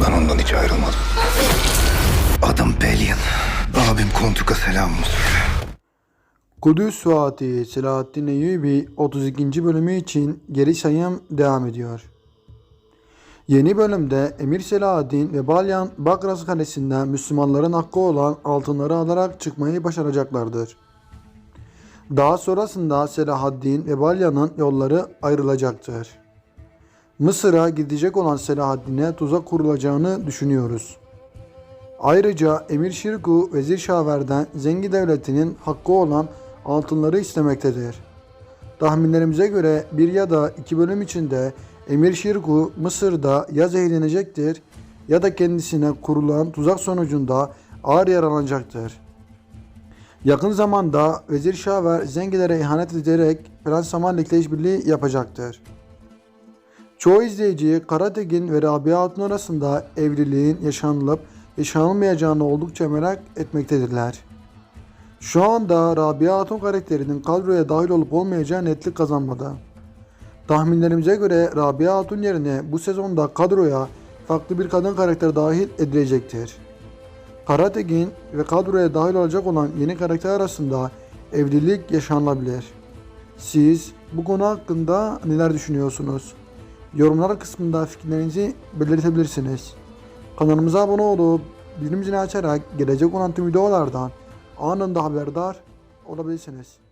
Ben ondan hiç ayrılmadım. Adım Belyan. Abim Kontuk'a selamımı söyle. Kudüs Fatih Selahaddin Eyyubi 32. bölümü için geri sayım devam ediyor. Yeni bölümde Emir Selahaddin ve Balyan Bakras Kalesi'nden Müslümanların hakkı olan altınları alarak çıkmayı başaracaklardır. Daha sonrasında Selahaddin ve Balyan'ın yolları ayrılacaktır. Mısır'a gidecek olan Selahaddin'e tuzak kurulacağını düşünüyoruz. Ayrıca Emir Şirku Vezir Şaver'den Zengi Devleti'nin hakkı olan altınları istemektedir. Tahminlerimize göre bir ya da iki bölüm içinde Emir Şirku Mısır'da ya zehirlenecektir ya da kendisine kurulan tuzak sonucunda ağır yaralanacaktır. Yakın zamanda Vezir Şaver Zengilere ihanet ederek Prens Samanlik'le işbirliği yapacaktır. Çoğu izleyici Karategin ve Rabia Hatun arasında evliliğin yaşanılıp yaşanılmayacağını oldukça merak etmektedirler. Şu anda Rabia Hatun karakterinin kadroya dahil olup olmayacağı netlik kazanmadı. Tahminlerimize göre Rabia Hatun yerine bu sezonda kadroya farklı bir kadın karakter dahil edilecektir. Karategin ve kadroya dahil olacak olan yeni karakter arasında evlilik yaşanılabilir. Siz bu konu hakkında neler düşünüyorsunuz? Yorumlar kısmında fikirlerinizi belirtebilirsiniz. Kanalımıza abone olup bildirim açarak gelecek olan tüm videolardan anında haberdar olabilirsiniz.